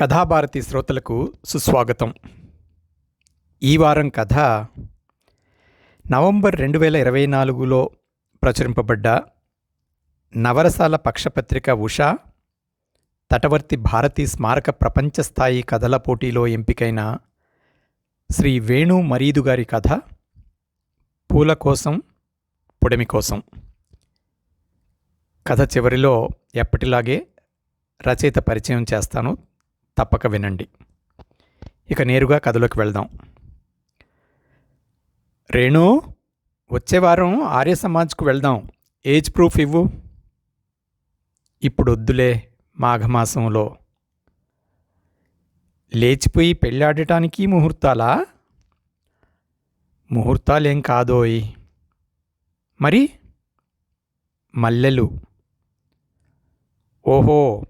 కథాభారతి శ్రోతలకు సుస్వాగతం. ఈ వారం కథ నవంబర్ రెండు వేల ఇరవై నాలుగులో ప్రచురింపబడ్డ నవరసాల పక్షపత్రిక ఉషా తటవర్తి భారతీ స్మారక ప్రపంచ స్థాయి కథల పోటీలో ఎంపికైన శ్రీ వేణు మరీదు గారి కథ పూల కోసం పొడమి కోసం. కథ చివరిలో ఎప్పటిలాగే రచయిత పరిచయం చేస్తాను. తప్పక వినండి. ఇక నేరుగా కథలోకి వెళ్దాం. రేణు వచ్చే వారం ఆర్య సమాజ్కు వెళ్దాం. ఏజ్ ప్రూఫ్ ఇవ్వు. ఇప్పుడు వద్దులే మాఘమాసంలో. లేచిపోయి పెళ్ళాడటానికి ముహూర్తాలా? ముహూర్తాలేం కాదోయ్. మరి? మల్లెలు. ఓహో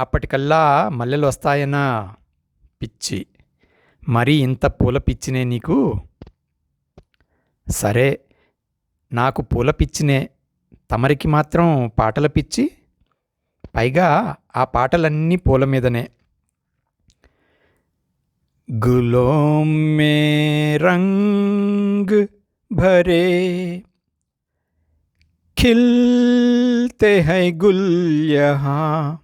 అప్పటికల్లా మల్లెలు వస్తాయనా పిచ్చి. మరి ఇంత పూల పిచ్చినే నీకు? సరే నాకు పూల పిచ్చినే. తమరికి మాత్రం పాటల పిచ్చి? పైగా ఆ పాటలన్నీ పూల మీదనే. గులోం మే రంగ్ భరే. ఖిల్తే హై గుల్ యహా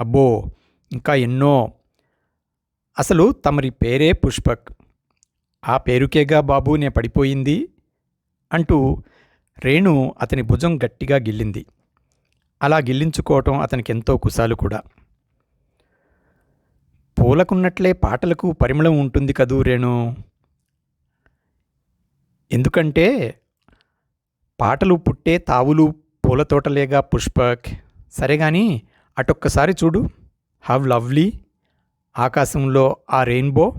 అబ్బో ఇంకా ఎన్నో. అసలు తమరి పేరే పుష్పక్. ఆ పేరుకేగా బాబు నే పడిపోయింది? అంటూ రేణు అతని భుజం గట్టిగా గిల్లింది. అలా గిల్లించుకోవటం అతనికి ఎంతో కుశాలు కూడా. పూలకున్నట్లే పాటలకు పరిమళం ఉంటుంది కదూ రేణు? ఎందుకంటే పాటలు పుట్టే తావులు పూల తోటలేగా పుష్పక్. సరే కానీ అటొక్కసారి చూడు. హవ్ లవ్లీ ఆకాశంలో ఆ రెయిన్బో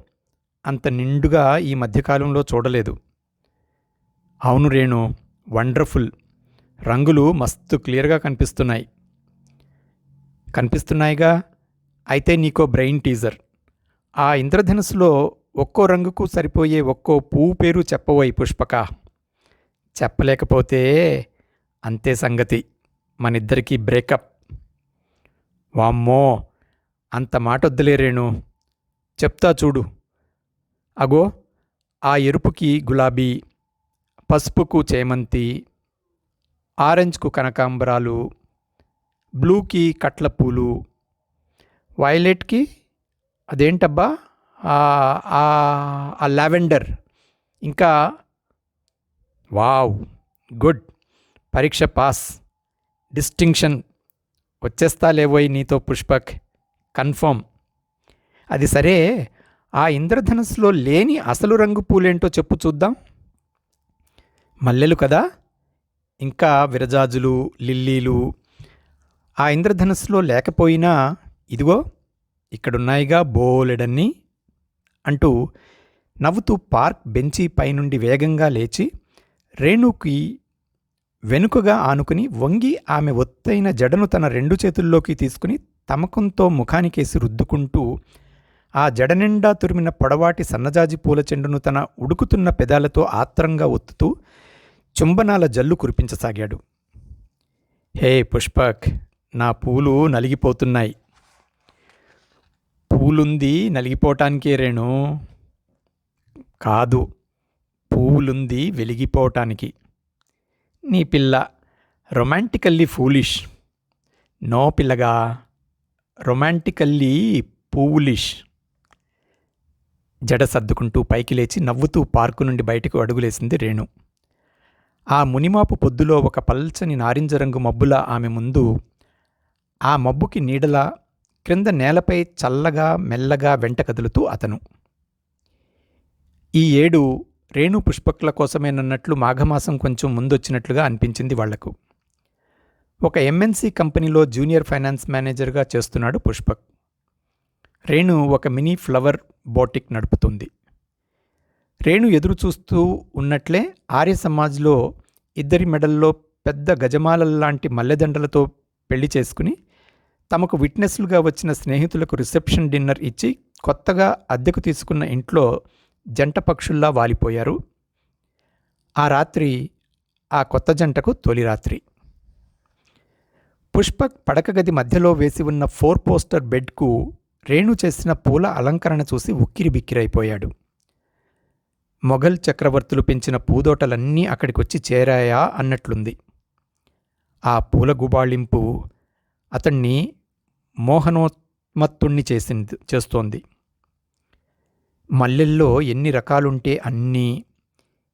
అంత నిండుగా ఈ మధ్యకాలంలో చూడలేదు. అవును రేణు వండర్ఫుల్ రంగులు మస్తు క్లియర్గా కనిపిస్తున్నాయి. కనిపిస్తున్నాయిగా? అయితే నీకో బ్రెయిన్ టీజర్ ఆ ఇంద్రధనుస్సులో ఒక్కో రంగుకు సరిపోయే ఒక్కో పువ్వు పేరు చెప్పబోయి పుష్పక. చెప్పలేకపోతే అంతే సంగతి. మనిద్దరికీ బ్రేకప్ వామ్మో అంత మాట వద్దలేరేను చెప్తా చూడు. అగో ఆ ఎరుపుకి గులాబీ పసుపుకు చేమంతి ఆరెంజ్కు కనకాంబరాలు బ్లూకి కట్ల పూలు వైలెట్కి అదేంటబ్బా? ఆ లావెండర్. ఇంకా వావ్ గుడ్. పరీక్ష పాస్. డిస్టింక్షన్. వచ్చేస్తా లేవోయ్ నీతో పుష్పక్? కన్ఫర్మ్ అది సరే ఆ ఇంద్రధనుస్సులో లేని అసలు రంగు పూలేంటో చెప్పు చూద్దాం. మల్లెలు కదా? ఇంకా విరజాజులు లిల్లీలు. ఆ ఇంద్రధనుస్సులో లేకపోయినా ఇదిగో ఇక్కడున్నాయిగా బోలెడన్ని అంటూ నవ్వుతూ పార్క్ బెంచి పైనుండి వేగంగా లేచి రేణుకి వెనుకగా ఆనుకుని వంగి ఆమె ఒత్తైన జడను తన రెండు చేతుల్లోకి తీసుకుని తమకంతో ముఖానికేసి రుద్దుకుంటూ ఆ జడ నిండా తురిమిన పొడవాటి సన్నజాజి పూల చెండును తన ఉడుకుతున్న పెదాలతో ఆత్రంగా ఒత్తుతూ చుంబనాల జల్లు కురిపించసాగాడు. హే పుష్పక్ నా పూలు నలిగిపోతున్నాయి. పూలుంది నలిగిపోవటానికే రేణు. కాదు పూలుంది వెలిగిపోవటానికి నీ పిల్ల రొమాంటికల్లీ ఫూలిష్. నో పిల్లగా రొమాంటికల్లీ పూలిష్ జడ సర్దుకుంటూ పైకి లేచి నవ్వుతూ పార్కు నుండి బయటకు అడుగులేసింది రేణు. ఆ మునిమాపు పొద్దులో ఒక పల్చని నారింజ రంగు మబ్బుల ఆమె ముందు ఆ మబ్బుకి నీడలా క్రింద నేలపై చల్లగా మెల్లగా వెంట కదులుతూ అతను. ఈ ఏడు రేణు పుష్పకుల కోసమేనన్నట్లు మాఘమాసం కొంచెం ముందొచ్చినట్లుగా అనిపించింది వాళ్ళకు. ఒక ఎంఎన్సీ కంపెనీలో జూనియర్ ఫైనాన్స్ మేనేజర్గా చేస్తున్నాడు పుష్పక్. రేణు ఒక మినీ ఫ్లవర్ బోటిక్ నడుపుతుంది. రేణు ఎదురు చూస్తూ ఉన్నట్లే ఆర్య సమాజ్లో ఇద్దరి మెడల్లో పెద్ద గజమాలల్లాంటి మల్లెదండలతో పెళ్ళి చేసుకుని తమకు విట్నెస్లుగా వచ్చిన స్నేహితులకు రిసెప్షన్ డిన్నర్ ఇచ్చి కొత్తగా అద్దెకు తీసుకున్న ఇంట్లో జంట పక్షుల్లా వాలిపోయారు. ఆ రాత్రి ఆ కొత్త జంటకు తొలి రాత్రి. పుష్పక్ పడక గది మధ్యలో వేసి ఉన్న ఫోర్ పోస్టర్ బెడ్కు రేణు చేసిన పూల అలంకరణ చూసి ఉక్కిరి బిక్కిరైపోయాడు. మొఘల్ చక్రవర్తులు పెంచిన పూదోటలన్నీ అక్కడికొచ్చి చేరాయా అన్నట్లుంది. ఆ పూల గుబాళింపు అతన్ని మోహనోత్మత్తుణ్ణి చేసింది చేస్తోంది. మల్లెల్లో ఎన్ని రకాలుంటే అన్నీ.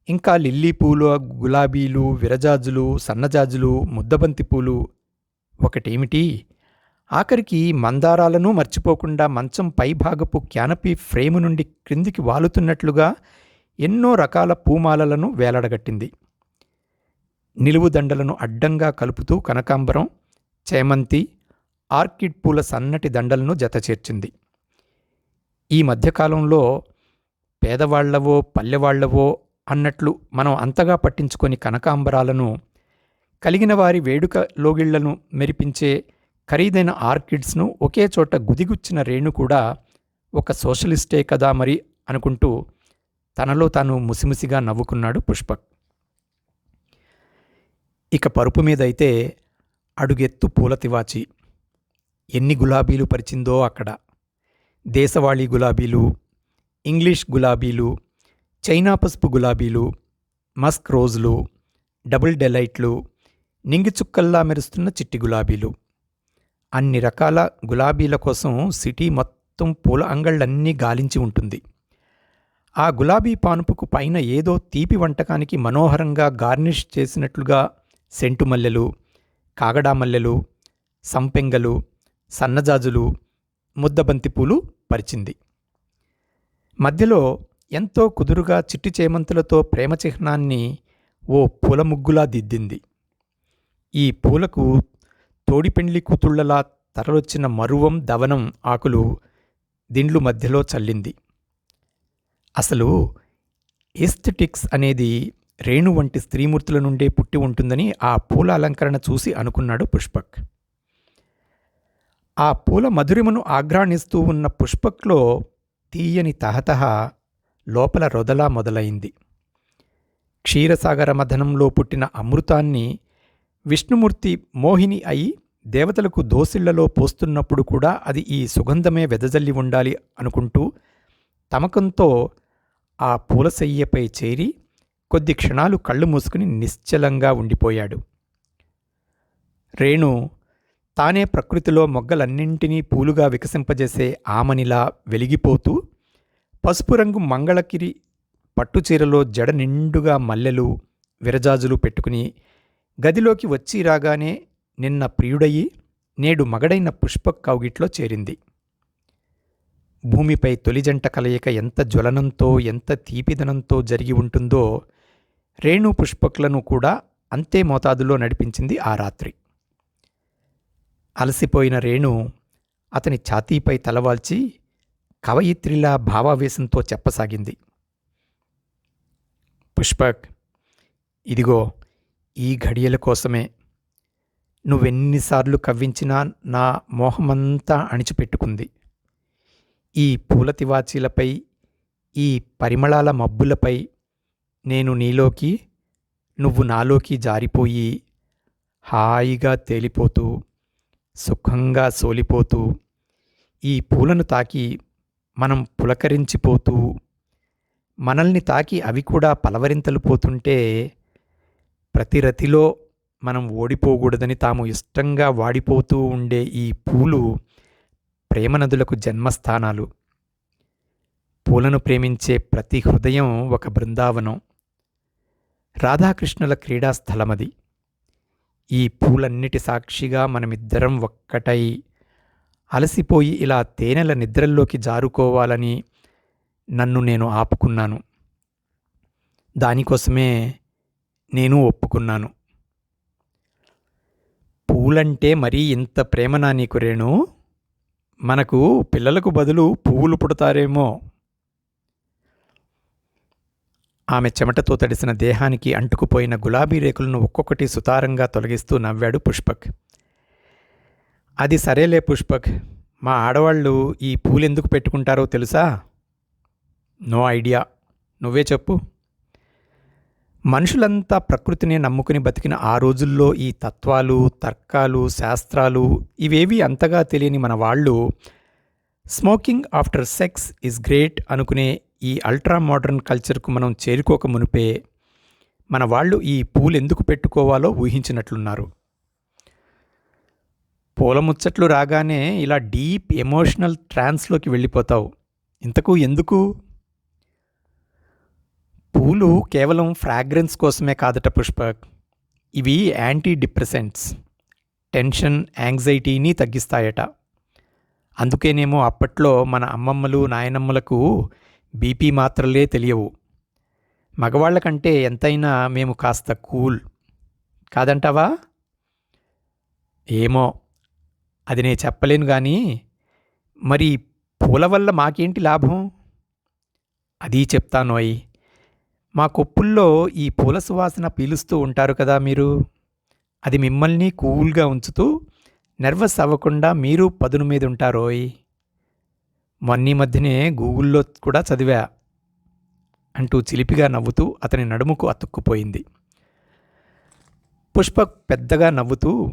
ఇంకా లిల్లీ పూలు గులాబీలు విరజాజులు సన్నజాజులు ముద్దబంతి పూలు. ఒకటేమిటి? ఆఖరికి మందారాలను మర్చిపోకుండా మంచం పైభాగపు క్యానపీ ఫ్రేము నుండి క్రిందికి వాలుతున్నట్లుగా ఎన్నో రకాల పూమాలలను వేలాడగట్టింది. నిలువుదండలను అడ్డంగా కలుపుతూ కనకాంబరం చేమంతి ఆర్కిడ్ పూల సన్నటి దండలను జతచేర్చింది. ఈ మధ్యకాలంలో పేదవాళ్ళవో పల్లెవాళ్ళవో అన్నట్లు మనం అంతగా పట్టించుకొని కనకాంబరాలను కలిగిన వారి వేడుక లోగిళ్ళను మెరిపించే ఖరీదైన ఆర్కిడ్స్ను ఒకే చోట గుదిగుచ్చిన రేణు కూడా ఒక సోషలిస్టే కదా మరి అనుకుంటూ తనలో తాను ముసిముసిగా నవ్వుకున్నాడు పుష్పక్. ఇక పరుపు మీదైతే అడుగెత్తు పూల తివాచి ఎన్ని గులాబీలు పరిచిందో అక్కడ. దేశవాళీ గులాబీలు ఇంగ్లీష్ గులాబీలు చైనా పసుపు గులాబీలు మస్క్ రోజులు డబుల్ డెలైట్లు నింగిచుక్కల్లా మెరుస్తున్న చిట్టి గులాబీలు. అన్ని రకాల గులాబీల కోసం సిటీ మొత్తం పూల అంగళ్ళన్నీ గాలించి ఉంటుంది. ఆ గులాబీ పానుపుకు పైన ఏదో తీపి వంటకానికి మనోహరంగా గార్నిష్ చేసినట్లుగా సెంటు మల్లెలు కాగడా మల్లెలు సంపెంగలు సన్నజాజులు ముద్దబంతి పూలు పరిచింది. మధ్యలో ఎంతో కుదురుగా చిట్టి చేమంతులతో ప్రేమ చిహ్నాన్ని ఓ పూల ముగ్గులా దిద్దింది. ఈ పూలకు తోడిపెండ్లి కూతుళ్ళలా తరలొచ్చిన మరువం దవనం ఆకులు దిండ్లు మధ్యలో చల్లింది. అసలు ఎస్థెటిక్స్ అనేది రేణు వంటి స్త్రీమూర్తుల నుండే పుట్టి ఉంటుందని ఆ పూల అలంకరణ చూసి అనుకున్నాడు పుష్పక్. ఆ పూల మధురిమను ఆఘ్రాణిస్తూ ఉన్న పుష్పక్లో తీయని తహతహ లోపల రొదలా మొదలైంది. క్షీరసాగర మథనంలో పుట్టిన అమృతాన్ని విష్ణుమూర్తి మోహిని అయి దేవతలకు దోసిళ్ళలో పోస్తున్నప్పుడు కూడా అది ఈ సుగంధమే వెదజల్లి ఉండాలి అనుకుంటూ తమకంతో ఆ పూలసయ్యపై చేరి కొద్ది క్షణాలు కళ్ళు మూసుకుని నిశ్చలంగా ఉండిపోయాడు. రేణు తానే ప్రకృతిలో మొగ్గలన్నింటినీ పూలుగా వికసింపజేసే ఆమనిలా వెలిగిపోతూ పసుపు రంగు మంగళకిరి పట్టుచీరలో జడ నిండుగా మల్లెలు విరజాజులు పెట్టుకుని గదిలోకి వచ్చి రాగానే నిన్న ప్రియుడయి నేడు మగడైన పుష్ప కౌగిట్లో చేరింది. భూమిపై తొలిజంట కలయిక ఎంత జ్వలనంతో ఎంత తీపిదనంతో జరిగి ఉంటుందో రేణు పుష్పకులను కూడా అంతే మోతాదులో నడిపించింది ఆ రాత్రి. అలసిపోయిన రేణు అతని ఛాతీపై తలవాల్చి కవయిత్రిలా భావావేశంతో చెప్పసాగింది. పుష్పక్ ఇదిగో ఈ ఘడియల కోసమే. నువ్వెన్నిసార్లు కవ్వించినా నా మోహమంతా అణిచిపెట్టుకుంది. ఈ పూల తివాచీలపై ఈ పరిమళాల మబ్బులపై నేను నీలోకి నువ్వు నాలోకి జారిపోయి హాయిగా తేలిపోతూ సుఖంగా సోలిపోతూ ఈ పూలను తాకి మనం పులకరించిపోతూ మనల్ని తాకి అవి కూడా పలవరింతలు పోతుంటే ప్రతి రతిలో మనం ఓడిపోకూడదని తాము ఇష్టంగా వాడిపోతూ ఉండే ఈ పూలు ప్రేమనదులకు జన్మస్థానాలు. పూలను ప్రేమించే ప్రతి హృదయం ఒక బృందావనం. రాధాకృష్ణుల క్రీడాస్థలమది. ఈ పూలన్నిటి సాక్షిగా మనమిద్దరం ఒక్కటై అలసిపోయి ఇలా తేనెల నిద్రల్లోకి జారుకోవాలని నన్ను నేను ఆపుకున్నాను. దానికోసమే నేను ఒప్పుకున్నాను. పూలంటే మరీ ఇంత ప్రేమనా నీకు రేణు? మనకు పిల్లలకు బదులు పువ్వులు పుడతారేమో? ఆమె చెమటతో తడిసిన దేహానికి అంటుకుపోయిన గులాబీ రేకులను ఒక్కొక్కటి సుతారంగా తొలగిస్తూ నవ్వాడు పుష్పక్. అది సరేలే పుష్పక్ మా ఆడవాళ్ళు ఈ పూలెందుకు పెట్టుకుంటారో తెలుసా? No idea. నువ్వే చెప్పు. మనుషులంతా ప్రకృతిని నమ్ముకుని బతికిన ఆ రోజుల్లో ఈ తత్వాలు తర్కాలు శాస్త్రాలు ఇవేవి అంతగా తెలియని మన వాళ్ళు smoking after sex is great అనుకునే ఈ అల్ట్రా మోడర్న్ కల్చర్కు మనం చేరుకోక మునిపే మన వాళ్ళు ఈ పూలు ఎందుకు పెట్టుకోవాలో ఊహించినట్లున్నారు. పూల ముచ్చట్లు రాగానే ఇలా డీప్ ఎమోషనల్ ట్రాన్స్లోకి వెళ్ళిపోతావు. ఇంతకు ఎందుకు? పూలు కేవలం ఫ్రాగ్రెన్స్ కోసమే కాదట పుష్పక్ ఇవి యాంటీ డిప్రెసెంట్స్ టెన్షన్ యాంగ్జైటీని తగ్గిస్తాయట. అందుకేనేమో అప్పట్లో మన అమ్మమ్మలు నాయనమ్మలకు బీపీ మాత్రలే తెలియవు. మగవాళ్ళకంటే ఎంతైనా మేము కాస్త కూల్. కాదంటావా? ఏమో. అది నేను చెప్పలేను కానీ మరి పూల వల్ల మాకేంటి లాభం? అది చెప్తానోయ్ మా కొప్పుల్లో ఈ పూల సువాసన పీలుస్తూ ఉంటారు కదా మీరు. అది మిమ్మల్ని కూల్గా ఉంచుతూ నర్వస్ అవ్వకుండా మీరు పదును మీద ఉంటారోయ్ మొన్నీ మధ్యనే గూగుల్లో కూడా చదివా అంటూ చిలిపిగా నవ్వుతూ అతని నడుముకు అతుక్కుపోయింది. పుష్ప పెద్దగా నవ్వుతూ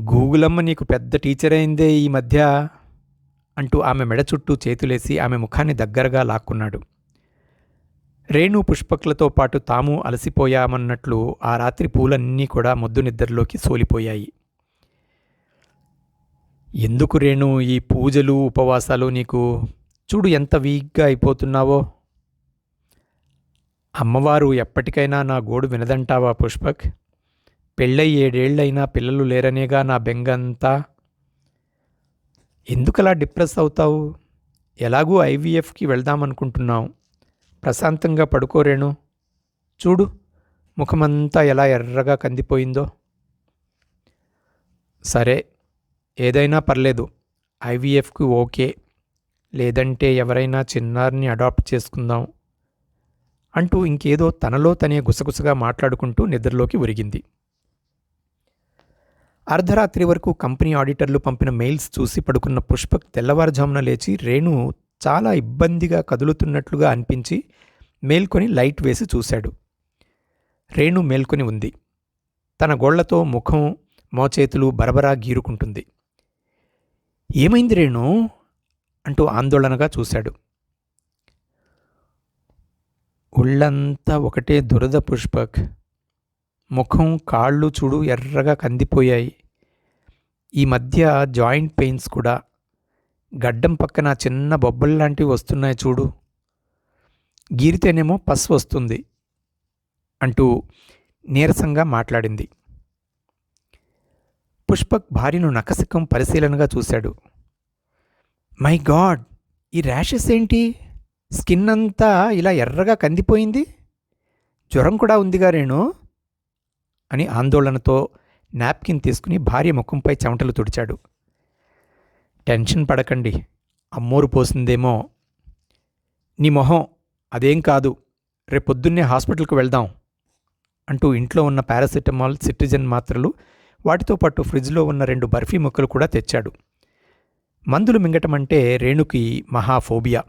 గూగులమ్మ నీకు పెద్ద టీచర్ అయిందే ఈ మధ్య అంటూ ఆమె మెడ చుట్టూ చేతులేసి ఆమె ముఖాన్ని దగ్గరగా లాక్కున్నాడు. రేణు పుష్పకులతో పాటు తాము అలసిపోయామన్నట్లు ఆ రాత్రి పూలన్నీ కూడా మొద్దు నిద్రలోకి సోలిపోయాయి. ఎందుకు రేణు ఈ పూజలు ఉపవాసాలు నీకు చూడు ఎంత వీక్గా అయిపోతున్నావో? అమ్మవారు ఎప్పటికైనా నా గోడు వినదంటావా పుష్పక్? పెళ్ళై ఏడేళ్ళైనా పిల్లలు లేరనేగా నా బెంగంతా? ఎందుకలా డిప్రెస్ అవుతావు? ఎలాగూ ఐవీఎఫ్కి వెళ్దామనుకుంటున్నావు? ప్రశాంతంగా పడుకోరేణు చూడు ముఖమంతా ఎలా ఎర్రగా కందిపోయిందో. సరే ఏదైనా పర్లేదు ఐవీఎఫ్కి ఓకే. లేదంటే ఎవరైనా చిన్నారిని అడాప్ట్ చేసుకుందాం అంటూ ఇంకేదో తనలో తనే గుసగుసగా మాట్లాడుకుంటూ నిద్రలోకి ఒరిగింది. అర్ధరాత్రి వరకు కంపెనీ ఆడిటర్లు పంపిన మెయిల్స్ చూసి పడుకున్న పుష్పక్ తెల్లవారుజామున లేచి రేణు చాలా ఇబ్బందిగా కదులుతున్నట్లుగా అనిపించి మేల్కొని లైట్ వేసి చూశాడు. రేణు మేల్కొని ఉంది. తన గోళ్ళతో ముఖం మోచేతులు బరబరా గీరుకుంటుంది. ఏమైంది రేణు? అంటూ ఆందోళనగా చూశాడు. ఒళ్ళంతా ఒకటే దురద పుష్పక్. ముఖం కాళ్ళు చూడు ఎర్రగా కందిపోయాయి. ఈ మధ్య జాయింట్ పెయిన్స్ కూడా. గడ్డం పక్కన చిన్న బొబ్బల్లాంటివి వస్తున్నాయి చూడు. గీరితేనేమో పస్ వస్తుంది అంటూ నీరసంగా మాట్లాడింది. పుష్పక్ భార్యను నకసికం పరిశీలనగా చూశాడు. మై గాడ్ ఈ ర్యాషెస్ ఏంటి? స్కిన్ అంతా ఇలా ఎర్రగా కందిపోయింది? జ్వరం కూడా ఉందిగా రేణు అని ఆందోళనతో నాప్కిన్ తీసుకుని భార్య ముఖంపై చెమటలు తుడిచాడు. టెన్షన్ పడకండి అమ్మోరు పోసిందేమో. నీ మొహం అదేం కాదు రేపొద్దున్నే హాస్పిటల్కి వెళ్దాం అంటూ ఇంట్లో ఉన్న పారాసిటమాల్ సిట్రిజన్ మాత్రలు వాటితో పాటు ఫ్రిడ్జ్లో ఉన్న రెండు బర్ఫీ ముక్కలు కూడా తెచ్చాడు. మందులు మింగటమంటే రేణుకి మహాఫోబియా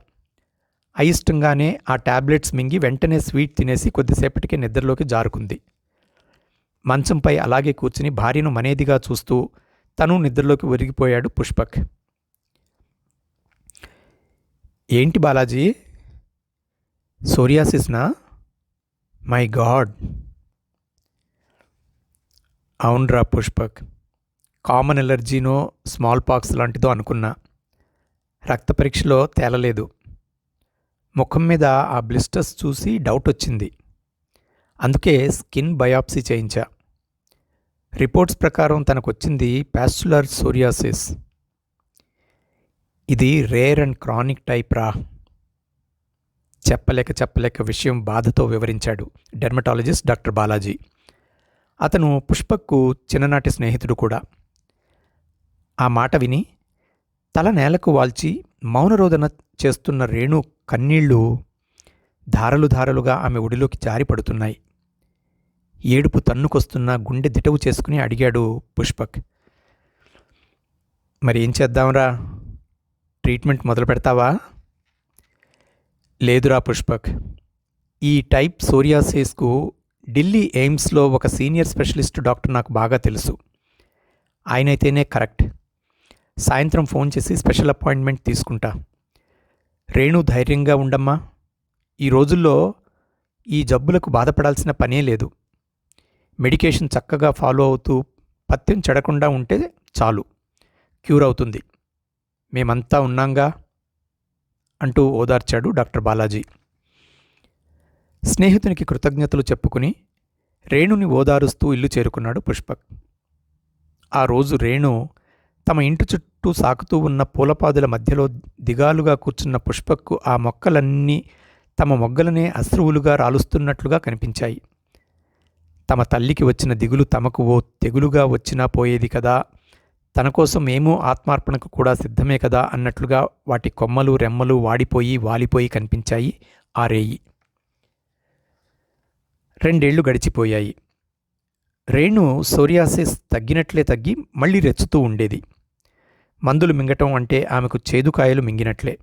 అయిష్టంగానే ఆ టాబ్లెట్స్ మింగి వెంటనే స్వీట్ తినేసి కొద్దిసేపటికే నిద్రలోకి జారుకుంది. మంచంపై అలాగే కూర్చుని భార్యను మనేదిగా చూస్తూ తను నిద్రలోకి ఒరిగిపోయాడు పుష్పక్. ఏంటి బాలాజీ? సోరియాసిస్నా? My god! అవునరా పుష్పక్. కామన్ ఎలర్జీనో స్మాల్ పాక్స్ లాంటిదో అనుకున్నా. రక్త పరీక్షలో తేలలేదు. ముఖం మీద ఆ బ్లిస్టర్స్ చూసి డౌట్ వచ్చింది. అందుకే స్కిన్ బయాప్సీ చేయించా. రిపోర్ట్స్ ప్రకారం తనకొచ్చింది ప్యాస్చులర్ సోరియాసిస్. ఇది రేర్ అండ్ క్రానిక్ టైప్ రా. చెప్పలేక చెప్పలేక విషయం బాధతో వివరించాడు డెర్మటాలజిస్ట్ డాక్టర్ బాలాజీ. అతను పుష్పక్కు చిన్ననాటి స్నేహితుడు కూడా. ఆ మాట విని తల నేలకు వాల్చి మౌనరోధన చేస్తున్న రేణు కన్నీళ్ళు ధారలు ధారలుగా ఆమె ఒడిలోకి జారిపడుతున్నాయి. ఏడుపు తన్నుకొస్తున్న గుండె దిటవు చేసుకుని అడిగాడు పుష్పక్. మరి ఏం చేద్దాంరా? ట్రీట్మెంట్ మొదలు పెడతావా? లేదురా పుష్పక్. ఈ టైప్ సోరియాసిస్కు ఢిల్లీ ఎయిమ్స్లో ఒక సీనియర్ స్పెషలిస్ట్ డాక్టర్ నాకు బాగా తెలుసు. ఆయనైతేనే కరెక్ట్. సాయంత్రం ఫోన్ చేసి స్పెషల్ అపాయింట్మెంట్ తీసుకుంటా. రేణు ధైర్యంగా ఉండమ్మా. ఈ రోజుల్లో ఈ జబ్బులకు బాధపడాల్సిన పనే లేదు. మెడికేషన్ చక్కగా ఫాలో అవుతూ పత్యం చెడకుండా ఉంటే చాలు. క్యూర్ అవుతుంది. మేమంతా ఉన్నాంగా అంటూ ఓదార్చాడు డాక్టర్ బాలాజీ. స్నేహితునికి కృతజ్ఞతలు చెప్పుకుని రేణుని ఓదారుస్తూ ఇల్లు చేరుకున్నాడు పుష్పక్. ఆ రోజు రేణు తమ ఇంటి చుట్టూ సాకుతూ ఉన్న పూలపాదుల మధ్యలో దిగాలుగా కూర్చున్న పుష్పక్కు ఆ మొక్కలన్నీ తమ మొగ్గలనే అశ్రువులుగా రాలుస్తున్నట్లుగా కనిపించాయి. తమ తల్లికి వచ్చిన దిగులు తమకు ఓ తెగులుగా వచ్చినా పోయేది కదా తన కోసం ఏమో ఆత్మార్పణకు కూడా సిద్ధమే కదా అన్నట్లుగా వాటి కొమ్మలు రెమ్మలు వాడిపోయి వాలిపోయి కనిపించాయి ఆ రేయి. రెండేళ్ళు గడిచిపోయాయి. రేణు సోరియాసిస్ తగ్గినట్లే తగ్గి మళ్ళీ రెచ్చుతూ ఉండేది. మందులు మింగటం అంటే ఆమెకు చేదుకాయలు మింగినట్లే.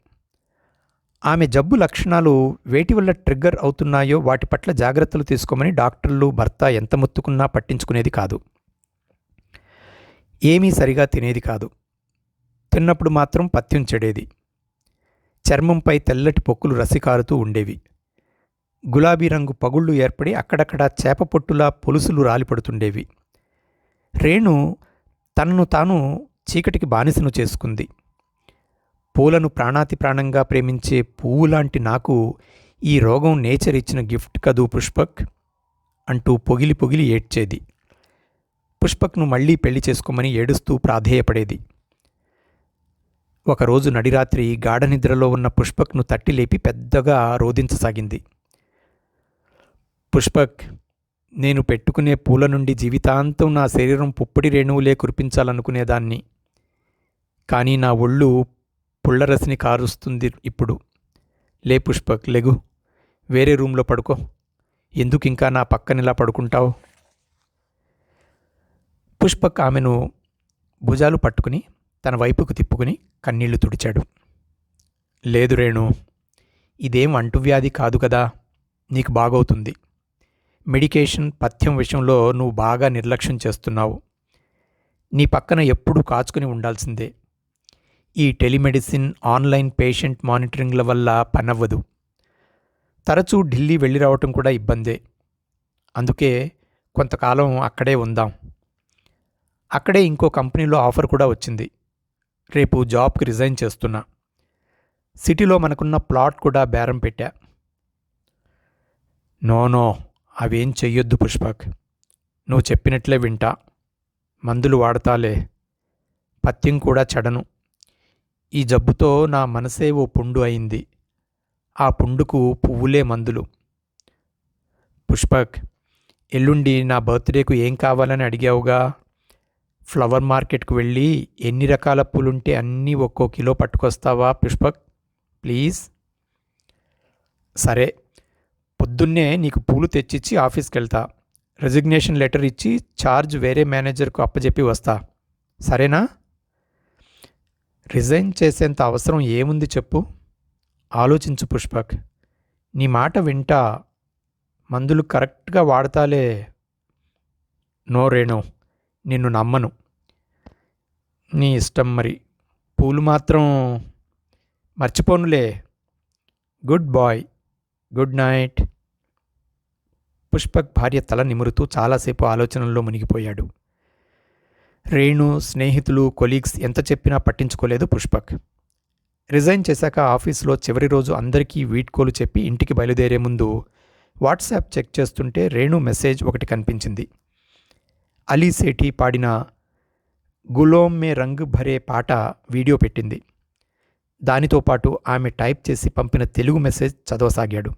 ఆమె జబ్బు లక్షణాలు వేటి వల్ల ట్రిగ్గర్ అవుతున్నాయో వాటి పట్ల జాగ్రత్తలు తీసుకోమని డాక్టర్లు భర్త ఎంత మొత్తుకున్నా పట్టించుకునేది కాదు. ఏమీ సరిగా తినేది కాదు. తిన్నప్పుడు మాత్రం పత్యం చెడేది. చర్మంపై తెల్లటి పొక్కులు రసికారుతూ ఉండేవి. గులాబీ రంగు పగుళ్ళు ఏర్పడి అక్కడక్కడ చేప పొట్టులా పొలుసులు రాలిపడుతుండేవి. రేణు తనను తాను చీకటికి బానిసను చేసుకుంది. పూలను ప్రాణాతి ప్రాణంగా ప్రేమించే పువ్వు లాంటి నాకు ఈ రోగం నేచర్ ఇచ్చిన గిఫ్ట్ కదూ పుష్పక్? అంటూ పొగిలి పొగిలి ఏడ్చేది. పుష్పక్ను మళ్ళీ పెళ్ళి చేసుకోమని ఏడుస్తూ ప్రాధేయపడేది. ఒకరోజు నడిరాత్రి గాఢనిద్రలో ఉన్న పుష్పక్ను తట్టి లేపి పెద్దగా రోధించసాగింది. పుష్పక్ నేను పెట్టుకునే పూల నుండి జీవితాంతం నా శరీరం పుప్పటి రేణువులే కురిపించాలనుకునేదాన్ని. కానీ నా ఒళ్ళు పుల్లరసిని కారుస్తుంది ఇప్పుడు. లే పుష్పక్ లెగు. వేరే రూమ్లో పడుకో. ఎందుకు ఇంకా నా పక్కనిలా పడుకుంటావు? పుష్పక్ ఆమెను భుజాలు పట్టుకుని తన వైపుకు తిప్పుకుని కన్నీళ్ళు తుడిచాడు. లేదు రేణు ఇదేం అంటువ్యాధి కాదు కదా నీకు బాగవుతుంది. మెడికేషన్ పథ్యం విషయంలో నువ్వు బాగా నిర్లక్ష్యం చేస్తున్నావు. నీ పక్కన ఎప్పుడూ కాచుకుని ఉండాల్సిందే. ఈ టెలిమెడిసిన్ ఆన్లైన్ పేషెంట్ మానిటరింగ్ల వల్ల పనవ్వదు. తరచూ ఢిల్లీ వెళ్ళి రావటం కూడా ఇబ్బందే. అందుకే కొంతకాలం అక్కడే ఉందాం. అక్కడే ఇంకో కంపెనీలో ఆఫర్ కూడా వచ్చింది. రేపు జాబ్కి రిజైన్ చేస్తున్నా. సిటీలో మనకున్న ప్లాట్ కూడా బేరం పెట్టా. No no. అవేం చెయ్యొద్దు పుష్పక్. నువ్వు చెప్పినట్లే వింటా. మందులు వాడతాలే. పత్యం కూడా చెడను. ఈ జబ్బుతో నా మనసే ఓ పుండు అయింది. ఆ పుండుకు పువ్వులే మందులు. పుష్పక్ ఎల్లుండి నా బర్త్డేకు ఏం కావాలని అడిగావుగా? ఫ్లవర్ మార్కెట్కు వెళ్ళి ఎన్ని రకాల పూలుంటే అన్నీ ఒక్కో కిలో పట్టుకొస్తావా పుష్పక్? ప్లీజ్. సరే. పొద్దున్నే నీకు పూలు తెచ్చిచ్చి ఆఫీస్కి వెళ్తా రెజిగ్నేషన్ లెటర్ ఇచ్చి ఛార్జ్ వేరే మేనేజర్కు అప్పచెప్పి వస్తా. సరేనా? రిజైన్ చేసేంత అవసరం ఏముంది చెప్పు? ఆలోచించు పుష్పక్. నీ మాట వింటా. మందులు కరెక్ట్గా వాడతాలే. నో రేణు నిన్ను నమ్మను. నీ ఇష్టం మరి. పూలు మాత్రం మర్చిపోనులే. Good boy. Good night. Pushpak భార్య తల నిమురుతూ చాలాసేపు ఆలోచనల్లో మునిగిపోయాడు. రేణు స్నేహితులు కొలీగ్స్ ఎంత చెప్పినా పట్టించుకోలేదు పుష్పక్. రిజైన్ చేశాక ఆఫీస్లో చివరి రోజు అందరికీ వీడ్కోలు చెప్పి ఇంటికి బయలుదేరే ముందు వాట్సాప్ చెక్ చేస్తుంటే రేణు మెసేజ్ ఒకటి కనిపించింది. అలీ సేఠి పాడిన గులోమ్ మే రంగ్ భరే పాట వీడియో పెట్టింది. దానితో పాటు ఆమె టైప్ చేసి పంపిన తెలుగు మెసేజ్ చదవసాగాడు.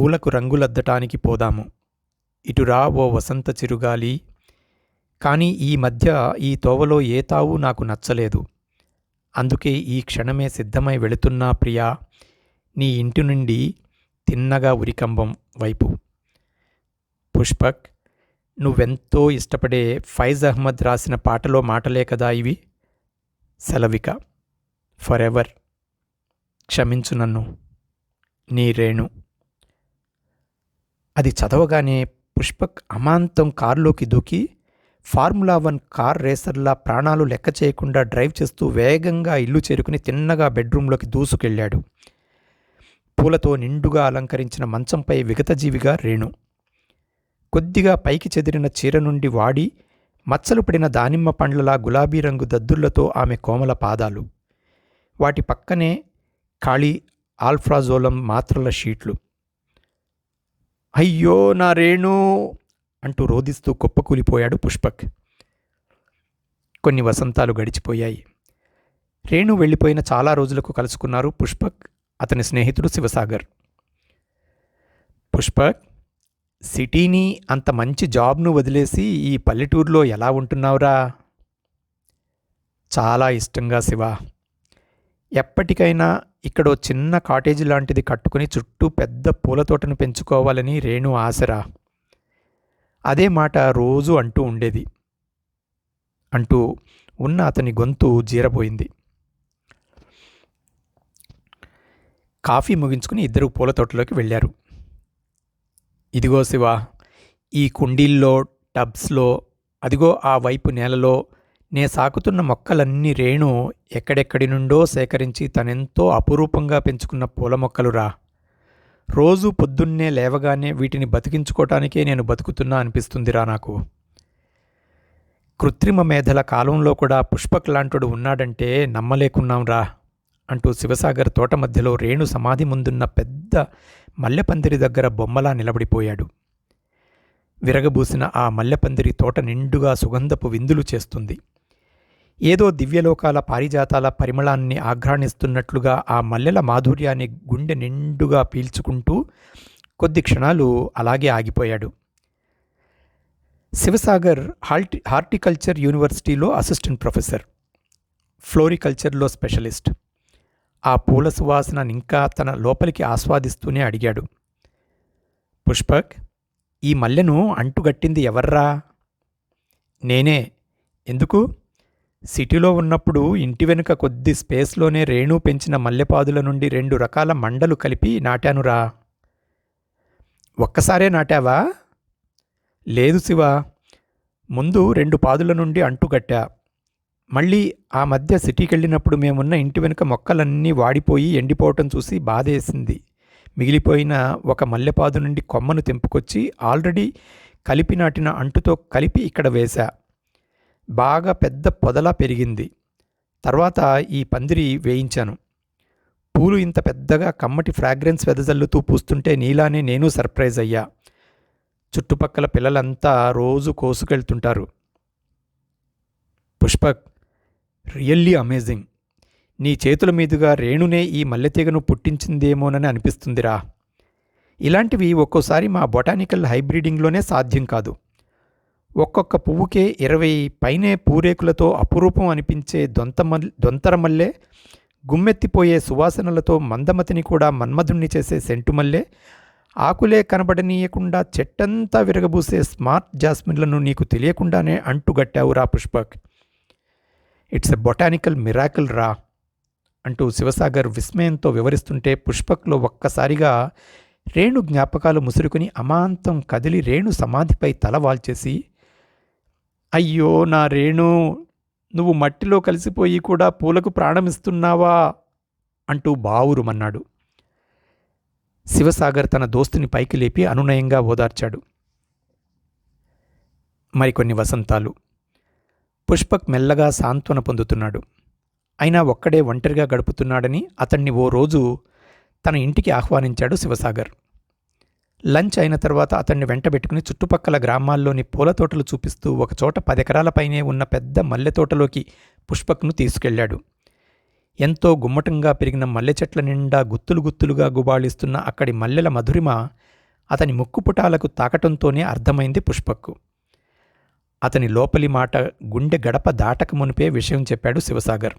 పూలకు రంగులద్దటానికి పోదాము. ఇటురా ఓ వసంత చిరుగాలి. కానీ ఈ మధ్య ఈ తోవలో ఏ తావు నాకు నచ్చలేదు. అందుకే ఈ క్షణమే సిద్ధమై వెళుతున్నా ప్రియా నీ ఇంటి నుండి తిన్నగా ఉరికంబం వైపు. పుష్పక్ నువ్వెంతో ఇష్టపడే ఫైజ్ అహ్మద్ రాసిన పాటలో మాటలే కదా ఇవి? సెలవిక ఫర్ ఎవర్ క్షమించు నన్ను నీ రేణు. అది చదవగానే పుష్పక్ అమాంతం కారులోకి దూకి ఫార్ములా వన్ కార్ రేసర్లా ప్రాణాలు లెక్క చేయకుండా డ్రైవ్ చేస్తూ వేగంగా ఇల్లు చేరుకుని తిన్నగా బెడ్రూంలోకి దూసుకెళ్ళాడు. పూలతో నిండుగా అలంకరించిన మంచంపై విగతజీవిగా రేణు. కొద్దిగా పైకి చెదిరిన చీర నుండి వాడి మచ్చలు పడిన దానిమ్మ పండ్లలా గులాబీ రంగు దద్దుర్లతో ఆమె కోమల పాదాలు. వాటి పక్కనే ఖాళీ ఆల్ఫ్రాజోలం మాత్రల షీట్లు. అయ్యో నా రేణు అంటూ రోదిస్తూ కుప్పకూలిపోయాడు పుష్పక్. కొన్ని వసంతాలు గడిచిపోయాయి. రేణు వెళ్ళిపోయిన చాలా రోజులకు కలుసుకున్నారు పుష్పక్ అతని స్నేహితుడు శివసాగర్. పుష్పక్ సిటీని అంత మంచి జాబ్ను వదిలేసి ఈ పల్లెటూరులో ఎలా ఉంటున్నావురా? చాలా ఇష్టంగా శివ. ఎప్పటికైనా ఇక్కడ చిన్న కాటేజీ లాంటిది కట్టుకుని చుట్టూ పెద్ద పూల తోటను పెంచుకోవాలని రేణు ఆశరా. అదే మాట రోజు అంటూ ఉండేది. అంటూ ఉన్న అతని గొంతు జీరపోయింది కాఫీ ముగించుకుని ఇద్దరు పూల తోటలోకి వెళ్ళారు. ఇదిగో శివ ఈ కుండీల్లో టబ్స్లో అదిగో ఆ వైపు నేలలో నే సాకుతున్న మొక్కలన్నీ రేణు ఎక్కడెక్కడి నుండో సేకరించి తనెంతో అపురూపంగా పెంచుకున్న పూల మొక్కలురా. రోజు పొద్దున్నే లేవగానే వీటిని బతికించుకోవటానికే నేను బతుకుతున్నా అనిపిస్తుందిరా నాకు. కృత్రిమ మేధల కాలంలో కూడా పుష్పక్ లాంటుడు ఉన్నాడంటే నమ్మలేకున్నాంరా అంటూ శివసాగర్ తోట మధ్యలో రేణు సమాధి ముందున్న పెద్ద మల్లెపందిరి దగ్గర బొమ్మలా నిలబడిపోయాడు. విరగబూసిన ఆ మల్లెపందిరి తోట నిండుగా సుగంధపు విందులు చేస్తుంది. ఏదో దివ్యలోకాల పారిజాతాల పరిమళాన్ని ఆఘ్రాణిస్తున్నట్లుగా ఆ మల్లెల మాధుర్యాన్ని గుండె నిండుగా పీల్చుకుంటూ కొద్ది క్షణాలు అలాగే ఆగిపోయాడు. శివసాగర్ హార్టి హార్టికల్చర్ యూనివర్సిటీలో అసిస్టెంట్ ప్రొఫెసర్ ఫ్లోరికల్చర్లో స్పెషలిస్ట్. ఆ పూల సువాసన ఇంకా తన లోపలికి ఆస్వాదిస్తూనే అడిగాడు. పుష్పక్ ఈ మల్లెను అంటుగట్టింది ఎవర్రా? నేనే. ఎందుకు? సిటీలో ఉన్నప్పుడు ఇంటి వెనుక కొద్ది స్పేస్లోనే రేణు పెంచిన మల్లెపాదుల నుండి రెండు రకాల మండలు కలిపి నాటానురా ఒక్కసారే నాటావా? లేదు శివ. ముందు రెండు పాదుల నుండి అంటుగట్టా మళ్ళీ ఆ మధ్య సిటీకి వెళ్ళినప్పుడు మేమున్న ఇంటి వెనుక మొక్కలన్నీ వాడిపోయి ఎండిపోవటం చూసి బాధేసింది. మిగిలిపోయిన ఒక మల్లెపాదు నుండి కొమ్మను తెంపుకొచ్చి ఆల్రెడీ కలిపి నాటిన అంటుతో కలిపి ఇక్కడ వేశా. బాగా పెద్ద పొదలా పెరిగింది. తర్వాత ఈ పందిరి వేయించాను. పూలు ఇంత పెద్దగా కమ్మటి ఫ్రాగ్రెన్స్ వెదజల్లుతూ పూస్తుంటే నీలానే నేను సర్ప్రైజ్ అయ్యా. చుట్టుపక్కల పిల్లలంతా రోజు కోసుకెళ్తుంటారు. Pushpak really amazing. నీ చేతుల మీదుగా రేణునే ఈ మల్లెతీగను పుట్టించిందేమోనని అనిపిస్తుందిరా. ఇలాంటివి ఒక్కోసారి మా బొటానికల్ హైబ్రీడింగ్లోనే సాధ్యం కాదు. ఒక్కొక్క పువ్వుకే ఇరవై పైనే పూరేకులతో అపురూపం అనిపించే దొంతమల్ దొంతరమల్లే గుమ్మెత్తిపోయే సువాసనలతో మందమతిని కూడా మన్మధుణ్ణి చేసే సెంటుమల్లే ఆకులే కనబడనీయకుండా చెట్టంతా విరగబూసే స్మార్ట్ జాస్మిన్లను నీకు తెలియకుండానే అంటుగట్టావు రా Pushpak. It's a botanical miracle రా అంటూ శివసాగర్ విస్మయంతో వివరిస్తుంటే పుష్పక్లో ఒక్కసారిగా రేణు జ్ఞాపకాలు ముసురుకుని అమాంతం కదిలి రేణు సమాధిపై తల వాల్చేసి అయ్యో నా రేణు నువ్వు మట్టిలో కలిసిపోయి కూడా పూలకు ప్రాణమిస్తున్నావా? అంటూ బావురుమన్నాడు. శివసాగర్ తన దోస్తుని పైకి లేపి అనునయంగా ఓదార్చాడు. మరికొన్ని వసంతాలు. పుష్పక్ మెల్లగా సాంత్వన పొందుతున్నాడు. అయినా ఒక్కడే ఒంటరిగా గడుపుతున్నాడని అతన్ని ఓ రోజు తన ఇంటికి ఆహ్వానించాడు శివసాగర్. లంచ్ అయిన తర్వాత అతన్ని వెంటబెట్టుకుని చుట్టుపక్కల గ్రామాల్లోని పూల తోటలు చూపిస్తూ ఒకచోట పదెకరాలపైనే ఉన్న పెద్ద మల్లె తోటలోకి పుష్పక్ను తీసుకెళ్ళాడు ఎంతో గుమ్మటంగా పెరిగిన మల్లె చెట్ల నిండా గుత్తులు గుత్తులుగా గుబాళిస్తున్న అక్కడి మల్లెల మధురిమ అతని ముక్కుపుటాలకు తాకటంతోనే అర్థమైంది పుష్పక్కు అతని లోపలి మాట గుండె గడప దాటక మునిపే విషయం చెప్పాడు శివసాగర్.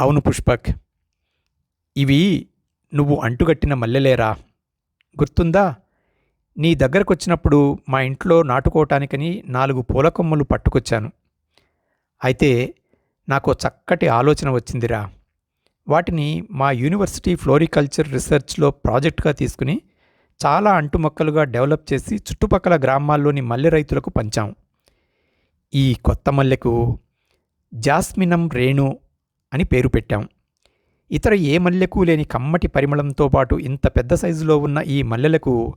అవును పుష్పక్ ఇవి నువ్వు అంటుగట్టిన మల్లెలేరా? గుర్తుందా? నీ దగ్గరకొచ్చినప్పుడు మా ఇంట్లో నాటుకోవటానికని నాలుగు పూల కొమ్మలు పట్టుకొచ్చాను. అయితే నాకు చక్కటి ఆలోచన వచ్చిందిరా. వాటిని మా యూనివర్సిటీ ఫ్లోరికల్చర్ రీసెర్చ్లో ప్రాజెక్టుగా తీసుకుని చాలా అంటు మొక్కలుగా డెవలప్ చేసి చుట్టుపక్కల గ్రామాల్లోని మల్లె రైతులకు పంచాం. ఈ కొత్త మల్లెకు జాస్మినం రేణు అని పేరు పెట్టాం. ఇతర ఏ మల్లెకు లేని కమ్మటి పరిమళంతో పాటు ఇంత పెద్ద సైజులో ఉన్న ఈ మల్లెలకు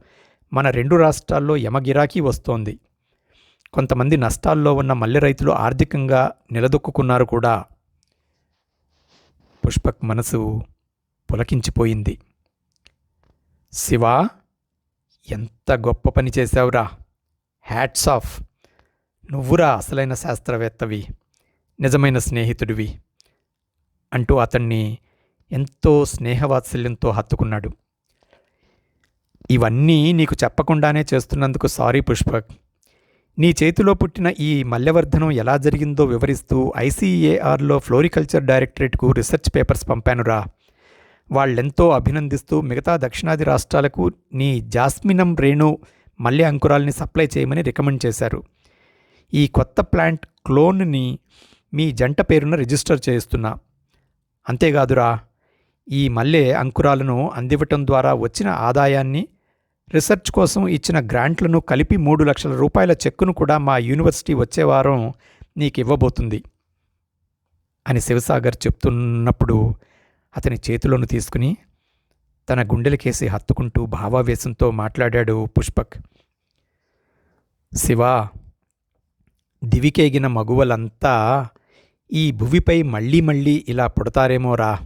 మన రెండు రాష్ట్రాల్లో యమగిరాకీ వస్తోంది. కొంతమంది నష్టాల్లో ఉన్న మల్లె రైతులు ఆర్థికంగా నిలదొక్కున్నారు కూడా. పుష్పక్ మనసు పులకించిపోయింది. శివా ఎంత గొప్ప పని చేశావురా. Hats off. నువ్వురా అసలైన శాస్త్రవేత్తవి. నిజమైన స్నేహితుడివి. అంటూ అతన్ని ఎంతో స్నేహవాత్సల్యంతో హత్తుకున్నాడు. ఇవన్నీ నీకు చెప్పకుండానే చేస్తున్నందుకు సారీ పుష్పక్. నీ చేతిలో పుట్టిన ఈ మల్యవర్ధనం ఎలా జరిగిందో వివరిస్తూ ఐసీఏఆర్లో ఫ్లోరికల్చర్ డైరెక్టరేట్కు రీసెర్చ్ పేపర్స్ పంపానురా వాళ్ళెంతో అభినందిస్తూ మిగతా దక్షిణాది రాష్ట్రాలకు నీ జాస్మినం రేణు మల్లె అంకురాల్ని సప్లై చేయమని రికమెండ్ చేశారు. ఈ కొత్త ప్లాంట్ క్లోన్ని మీ జంట పేరున రిజిస్టర్ చేస్తున్నా. అంతేకాదురా ఈ మల్లె అంకురాలను అందివ్వటం ద్వారా వచ్చిన ఆదాయాన్ని రీసెర్చ్ కోసం ఇచ్చిన గ్రాంట్లను కలిపి మూడు లక్షల రూపాయల చెక్కును కూడా మా యూనివర్సిటీ వచ్చే వారం నీకు ఇవ్వబోతుంది అని శివసాగర్ చెప్తున్నప్పుడు అతని చేతులను తీసుకుని తన గుండెలకేసి హత్తుకుంటూ భావావేశంతో మాట్లాడాడు పుష్పక్. శివా దివికేగిన మగువలంతా ఈ భువిపై మళ్ళీ మళ్ళీ ఇలా పుడతారేమోరా?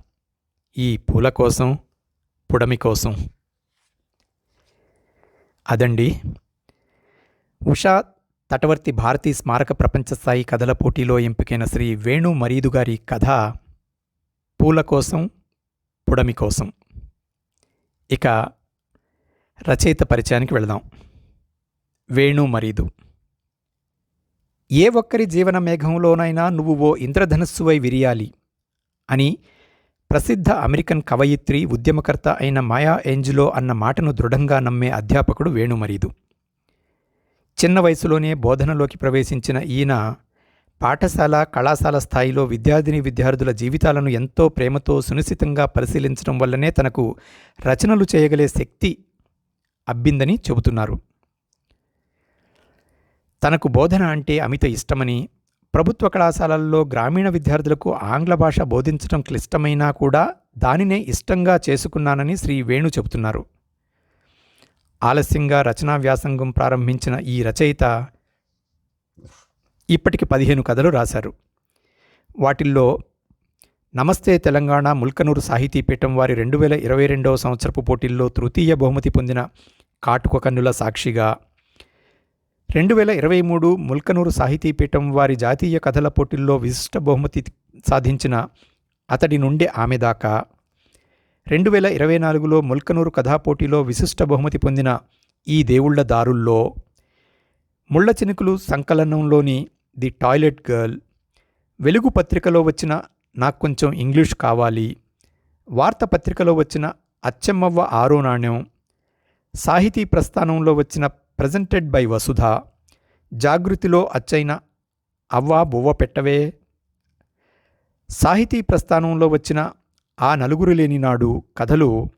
ఈ పూల కోసం పుడమి కోసం. అదండి. ఉషా తటవర్తి భారతీ స్మారక ప్రపంచ స్థాయి కథల పోటీలో ఎంపికైన శ్రీ వేణు మరీదు గారి కథ పూల కోసం పుడమి కోసం. ఇక రచయిత పరిచయానికి వెళదాం. వేణు మరీదు. ఏ ఒక్కరి జీవన మేఘంలోనైనా నువ్వు ఓ ఇంద్రధనస్సువై విరియాలి అని ప్రసిద్ధ అమెరికన్ కవయిత్రి ఉద్యమకర్త అయిన మాయా ఏంజిలో అన్న మాటను దృఢంగా నమ్మే అధ్యాపకుడు వేణుమరీదు. చిన్న వయసులోనే బోధనలోకి ప్రవేశించిన ఈయన పాఠశాల కళాశాల స్థాయిలో విద్యార్థిని విద్యార్థుల జీవితాలను ఎంతో ప్రేమతో సునిశ్చితంగా పరిశీలించడం వల్లనే తనకు రచనలు చేయగలే శక్తి అబ్బిందని చెబుతున్నారు. తనకు బోధన అంటే అమిత ఇష్టమని ప్రభుత్వ కళాశాలల్లో గ్రామీణ విద్యార్థులకు ఆంగ్ల భాష బోధించడం క్లిష్టమైనా కూడా దానినే ఇష్టంగా చేసుకున్నానని శ్రీ వేణు చెబుతున్నారు. ఆలస్యంగా రచనా వ్యాసంగం ప్రారంభించిన ఈ రచయిత ఇప్పటికి పదిహేను కథలు రాశారు. వాటిల్లో నమస్తే తెలంగాణ ముల్కనూరు సాహితీపీఠం వారి రెండు వేల ఇరవై రెండవ సంవత్సరపు పోటీల్లో తృతీయ బహుమతి పొందిన కాటుక కన్నుల సాక్షిగా రెండు వేల ఇరవై మూడు ముల్కనూరు సాహితీపీఠం వారి జాతీయ కథల పోటీల్లో విశిష్ట బహుమతి సాధించిన అతడి నుండి ఆమె దాకా. రెండు వేల ఇరవై నాలుగులో ముల్కనూరు కథా పోటీలో విశిష్ట బహుమతి పొందిన ఈ దేవుళ్ళ దారుల్లో ముళ్ళ చినుకులు సంకలనంలోని ది టాయిలెట్ గర్ల్ వెలుగు పత్రికలో వచ్చిన నాకు కొంచెం ఇంగ్లీష్ కావాలి వార్త పత్రికలో వచ్చిన అచ్చమ్మవ్వ ఆరో నాణ్యం సాహితీ ప్రస్థానంలో వచ్చిన ప్రజెంటెడ్ బై వసుధ జాగృతిలో అచ్చైన అవ్వా బువ్వ పెట్టవే. సాహితీ ప్రస్థానంలో వచ్చిన ఆ నలుగురు లేని నాడు కథలు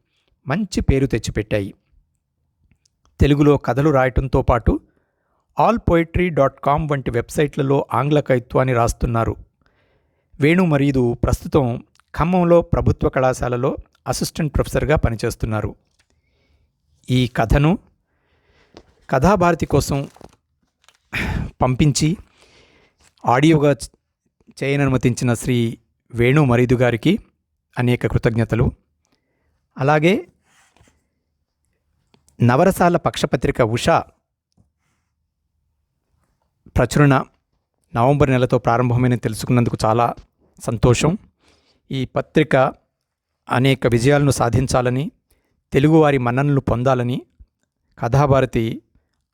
మంచి పేరు తెచ్చిపెట్టాయి. తెలుగులో కథలు రాయటంతో పాటు ఆల్ పోయిట్రీ డాట్ కామ్ వంటి వెబ్సైట్లలో ఆంగ్ల కవిత్వాన్ని రాస్తున్నారు. వేణు మరీదు ప్రస్తుతం ఖమ్మంలో ప్రభుత్వ కళాశాలలో అసిస్టెంట్ ప్రొఫెసర్గా పనిచేస్తున్నారు. ఈ కథను కథాభారతి కోసం పంపించి ఆడియోగా చేయననుమతించిన శ్రీ వేణు మరీదు గారికి అనేక కృతజ్ఞతలు. అలాగే నవరసాల పక్షపత్రిక ఉష ప్రచురణ నవంబర్ నెలతో ప్రారంభమైన తెలుసుకున్నందుకు చాలా సంతోషం. ఈ పత్రిక అనేక విజయాలను సాధించాలని తెలుగువారి మన్ననలు పొందాలని కథాభారతి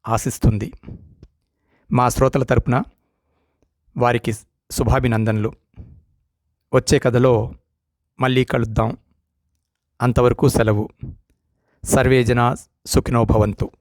ఆశిస్తుంది. మా శ్రోతల తరపున వారికి శుభాభినందనలు. వచ్చే కథలో మళ్ళీ కలుద్దాం. అంతవరకు సెలవు. సర్వేజన సుఖినోభవంతు